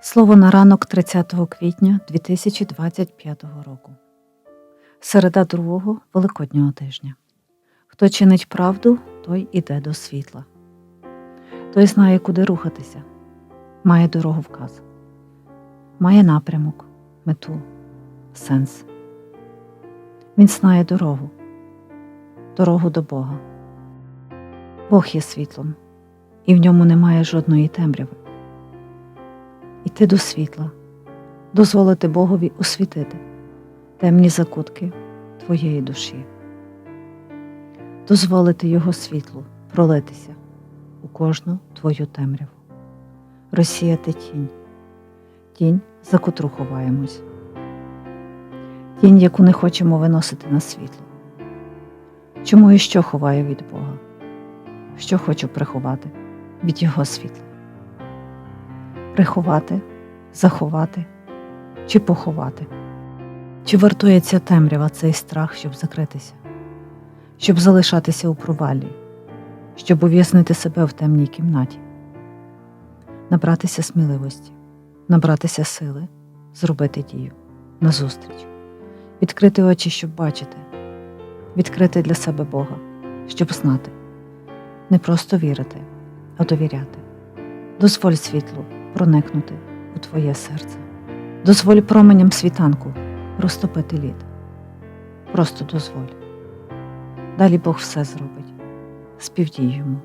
Слово на ранок 30 квітня 2025 року. Середа другого Великоднього тижня. Хто чинить правду, той іде до світла. Той знає, куди рухатися, має дорогу вказ, має напрямок, мету, сенс. Він знає дорогу, дорогу до Бога. Бог є світлом, і в ньому немає жодної темряви. Іти до світла, дозволити Богові освітити темні закутки твоєї душі, дозволити Його світлу пролитися у кожну твою темряву, розсіяти тінь, тінь, за котру ховаємось, тінь, яку не хочемо виносити на світло. Чому і що ховаю від Бога? Що хочу приховати від Його світла? Приховати, заховати чи поховати? Чи вартує ця темрява цей страх, щоб закритися, щоб залишатися у провалі, щоб ув'яснити себе в темній кімнаті, набратися сміливості, набратися сили, зробити дію назустріч, відкрити очі, щоб бачити, відкрити для себе Бога, щоб знати, не просто вірити, а довіряти. Дозволь світлу проникнути у твоє серце. Дозволь променям світанку розтопити лід. Просто дозволь. Далі Бог все зробить. Співдій йому.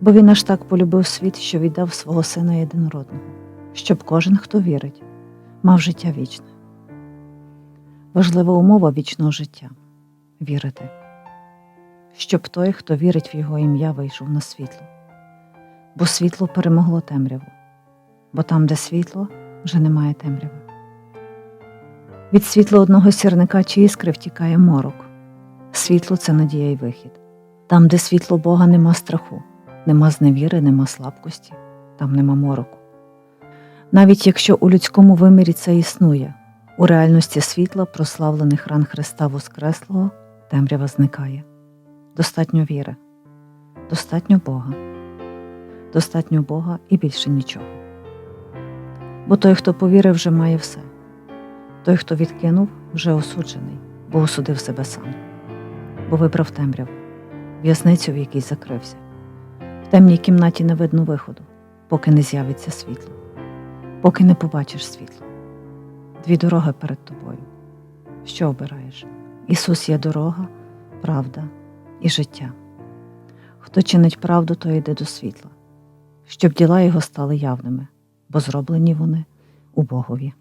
Бо він аж так полюбив світ, що віддав свого сина єдинородного, щоб кожен, хто вірить, мав життя вічне. Важлива умова вічного життя вірити, щоб той, хто вірить в його ім'я, вийшов на світло бо світло перемогло темряву, бо там, де світло, вже немає темряви. Від світла одного сірника чи іскри втікає морок. Світло це надія й вихід. Там, де світло Бога, нема страху, нема зневіри, нема слабкості, там нема мороку. Навіть якщо у людському вимірі це існує, у реальності світла, прославлених ран Христа Воскреслого, темрява зникає. Достатньо віри, достатньо Бога достатньо Бога і більше нічого. Бо той, хто повірив, вже має все, той, хто відкинув, вже осуджений, бо осудив себе сам, бо вибрав темряву, в'язницю, в якій закрився. В темній кімнаті не видно виходу, поки не з'явиться світло, поки не побачиш світло. Дві дороги перед тобою. Що обираєш? Ісус є дорога, правда і життя. Хто чинить правду, той йде до світла щоб діла його стали явними, бо зроблені вони у Богові.